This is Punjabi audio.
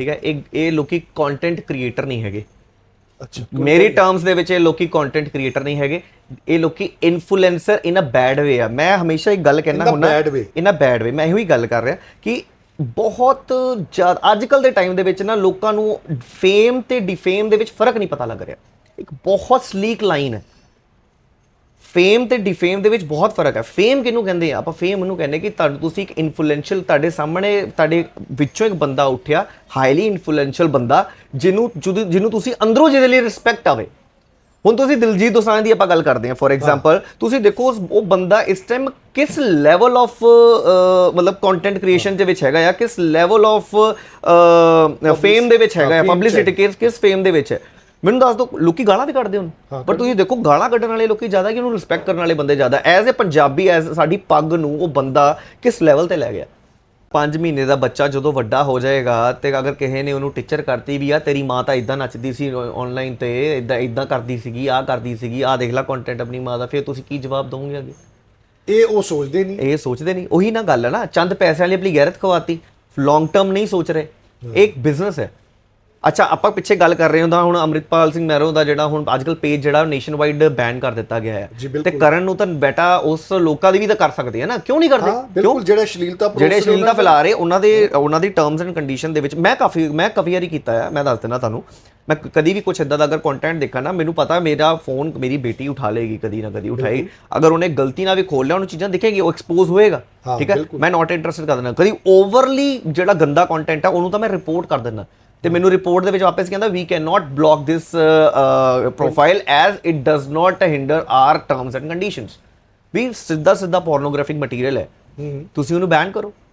ਠੀਕ ਹੈ? ਇਹ ਇਹ ਲੋਕੀ ਕੰਟੈਂਟ ਕ੍ਰੀਏਟਰ ਨਹੀਂ ਹੈਗੇ। ਅੱਛਾ ਮੇਰੀ ਟਰਮਸ ਦੇ ਵਿੱਚ ਇਹ ਲੋਕੀ ਕੰਟੈਂਟ ਕ੍ਰੀਏਟਰ ਨਹੀਂ ਹੈਗੇ। ਇਹ ਲੋਕੀ ਇਨਫਲੂਐਂਸਰ ਇਨ ਅ ਬੈਡ ਵੇ ਆ। ਮੈਂ ਹਮੇਸ਼ਾ ਇੱਕ ਗੱਲ ਕਹਿਣਾ ਹੁੰਦਾ. ਇਨ ਅ ਬੈਡ ਵੇ ਮੈਂ ਇਹੋ ਹੀ ਗੱਲ ਕਰ ਰਿਹਾ ਕਿ ਬਹੁਤ ਜ਼ਿਆਦਾ ਅੱਜ ਕੱਲ ਦੇ ਟਾਈਮ ਦੇ ਵਿੱਚ ਨਾ ਲੋਕਾਂ ਨੂੰ ਫੇਮ ਤੇ ਡਿਫੇਮ ਦੇ ਵਿੱਚ ਫ਼ਰਕ ਨਹੀਂ ਪਤਾ ਲੱਗ ਰਿਹਾ। ਇੱਕ ਬਹੁਤ ਸਲੀਕ ਲਾਈਨ ਹੈ। ਫੇਮ ਤੇ ਡਿਫੇਮ ਦੇ ਵਿੱਚ ਬਹੁਤ ਫ਼ਰਕ ਹੈ। ਫੇਮ ਕਿਹਨੂੰ ਕਹਿੰਦੇ ਆ? ਆਪਾਂ ਫੇਮ ਉਹਨੂੰ ਕਹਿੰਦੇ ਕਿ ਤੁਹਾਨੂੰ ਤੁਸੀਂ ਇੱਕ ਇਨਫਲੂਐਂਸ਼ੀਅਲ ਤੁਹਾਡੇ ਸਾਹਮਣੇ ਤੁਹਾਡੇ ਵਿੱਚੋਂ ਇੱਕ ਬੰਦਾ ਉੱਠਿਆ ਹਾਈਲੀ ਇਨਫਲੂਐਂਸ਼ੀਅਲ ਬੰਦਾ ਜਿਹਨੂੰ ਜਿਹਨੂੰ ਤੁਸੀਂ ਅੰਦਰੋਂ ਜਿਹਦੇ ਲਈ ਰਿਸਪੈਕਟ ਆਵੇ। ਹੁਣ ਤੁਸੀਂ ਦਿਲਜੀਤ ਦੋਸਾਂਝ ਦੀ ਆਪਾਂ ਗੱਲ ਕਰਦੇ ਹਾਂ ਫੋਰ ਐਗਜ਼ਾਮਪਲ ਤੁਸੀਂ ਦੇਖੋ ਉਹ ਬੰਦਾ ਇਸ ਟਾਈਮ ਕਿਸ ਲੈਵਲ ਆਫ ਮਤਲਬ ਕੰਟੈਂਟ ਕ੍ਰੀਏਸ਼ਨ ਦੇ ਵਿੱਚ ਹੈਗਾ ਆ ਕਿਸ ਲੈਵਲ ਆਫ ਫੇਮ ਦੇ ਵਿੱਚ ਹੈਗਾ ਪਬਲਿਸਿਟੀ ਕਿਸ ਕਿਸ ਫੇਮ ਦੇ ਵਿੱਚ ਹੈ? ਮੈਨੂੰ ਦੱਸ ਦਿਓ ਲੋਕੀ ਗਾਲਾਂ ਵੀ ਕੱਢਦੇ ਹੁਣ ਪਰ ਤੁਸੀਂ ਦੇਖੋ ਗਾਲਾਂ ਕੱਢਣ ਵਾਲੇ ਲੋਕੀ ਜ਼ਿਆਦਾ ਕਿ ਉਹਨੂੰ ਰਿਸਪੈਕਟ ਕਰਨ ਵਾਲੇ ਬੰਦੇ ਜ਼ਿਆਦਾ। ਐਜ਼ ਅ ਪੰਜਾਬੀ ਐਜ਼ ਸਾਡੀ ਪੱਗ ਨੂੰ ਉਹ ਬੰਦਾ ਕਿਸ ਲੈਵਲ ਤੇ ਲੈ ਗਿਆ? 5 ਮਹੀਨੇ ਦਾ ਬੱਚਾ ਜਦੋਂ ਵੱਡਾ ਹੋ ਜਾਏਗਾ ਤੇ ਅਗਰ ਕਿਸੇ ਨੇ ਉਹਨੂੰ ਟੀਚਰ ਕਰਤੀ ਵੀ ਆ ਤੇਰੀ ਮਾਂ ਤਾਂ ਇਦਾਂ ਨੱਚਦੀ ਸੀ ਆਨਲਾਈਨ ਤੇ ਇਦਾਂ ਇਦਾਂ ਕਰਦੀ ਸੀਗੀ ਆ ਕਰਦੀ ਸੀਗੀ ਆ ਦੇਖ ਲੈ ਕੰਟੈਂਟ ਆਪਣੀ ਮਾਂ ਦਾ ਫਿਰ ਤੁਸੀਂ ਕੀ ਜਵਾਬ ਦੋਗੇ ਅੱਗੇ? ਇਹ ਉਹ ਸੋਚਦੇ ਨਹੀਂ। ਇਹ ਸੋਚਦੇ ਨਹੀਂ। ਉਹੀ ਨਾ ਗੱਲ ਹੈ ਨਾ ਚੰਦ ਪੈਸਿਆਂ ਲਈ ਆਪਣੀ ਗੈਰਤ ਖਵਾਤੀ। ਲੌਂਗ ਟਰਮ ਨਹੀਂ ਸੋਚ ਰਹੇ। ਇੱਕ ਬਿਜ਼ਨਸ ਹੈ। ਅੱਛਾ ਆਪਾਂ ਪਿੱਛੇ ਗੱਲ ਕਰ ਰਹੇ ਹੁੰਦਾ ਹੁਣ ਅੰਮ੍ਰਿਤਪਾਲ ਸਿੰਘ ਮਹਿਰੋ ਦਾ ਜਿਹੜਾ ਹੁਣ ਅੱਜਕੱਲ ਪੇਜ ਜਿਹੜਾ ਨੇਸ਼ਨ ਵਾਈਡ ਬੈਨ ਕਰ ਦਿੱਤਾ ਗਿਆ ਹੈ। ਤੇ। ਕਰਨ ਨੂੰ ਤਾਂ ਬੇਟਾ ਉਸ ਲੋਕਾਂ ਦੀ ਵੀ ਤਾਂ ਕਰ ਸਕਦੇ ਆ ਨਾ। ਕਿਉਂ ਨਹੀਂ ਕਰਦੇ? ਬਿਲਕੁਲ ਜਿਹੜੇ ਅਸ਼ਲੀਲਤਾ ਜਿਹੜੇ ਅਸ਼ਲੀਲਤਾ ਫੈਲਾ ਰਹੇ ਉਹਨਾਂ ਦੇ ਉਹਨਾਂ ਦੀ ਟਰਮਸ ਐਂਡ ਕੰਡੀਸ਼ਨ ਦੇ ਵਿੱਚ ਮੈਂ ਕਾਫੀ ਮੈਂ ਕਾਫੀ ਵਾਰੀ ਕੀਤਾ ਹੈ ਮੈਂ ਦੱਸ ਦਿੰਦਾ ਤੁਹਾਨੂੰ। ਮੈਂ ਕਦੀ ਵੀ ਕੁਝ ਇਦਾਂ ਦਾ ਅਗਰ ਕੰਟੈਂਟ ਦੇਖਾਂ ਨਾ ਮੈਨੂੰ ਪਤਾ ਮੇਰਾ ਫੋਨ ਮੇਰੀ ਬੇਟੀ ਉਠਾ ਲੇਗੀ ਕਦੀ ਨਾ ਕਦੀ ਉਠਾਏਗੀ ਅਗਰ ਉਹਨੇ ਗਲਤੀ ਨਾਲ ਵੀ ਖੋਲ ਲਿਆ ਉਹਨੂੰ ਚੀਜ਼ਾਂ ਦਿਖੇਗੀ ਉਹ ਐਕਸਪੋਜ਼ ਹੋਏਗਾ। ਠੀਕ ਹੈ। ਮੈਂ ਨਾਟ ਇੰਟਰਸਟਡ ਕਰ ਦਿੰਦਾ। ਕਦੀ ਓਵਰਲੀ ਜਿਹੜਾ ਗੰਦਾ ਕੰਟੈਂਟ ਆ ਉਹਨੂੰ ਤਾਂ ਮੈਂ ਰਿਪੋਰਟ ਕਰ ਦਿੰਦਾ। ਤੇ ਮੈਨੂੰ ਰਿਪੋਰਟ ਦੇ ਵਿੱਚ ਵਾਪਸ ਕਹਿੰਦਾ we can not block this profile as it does not hinder our terms and conditions ਵੀ ਸਿੱਧਾ ਸਿੱਧਾ ਪੋਰਨੋਗ੍ਰਾਫਿਕ ਮਟੀਰੀਅਲ ਹੈ। ਤੁਸੀਂ ਉਹਨੂੰ ਬੈਨ ਕਰੋ।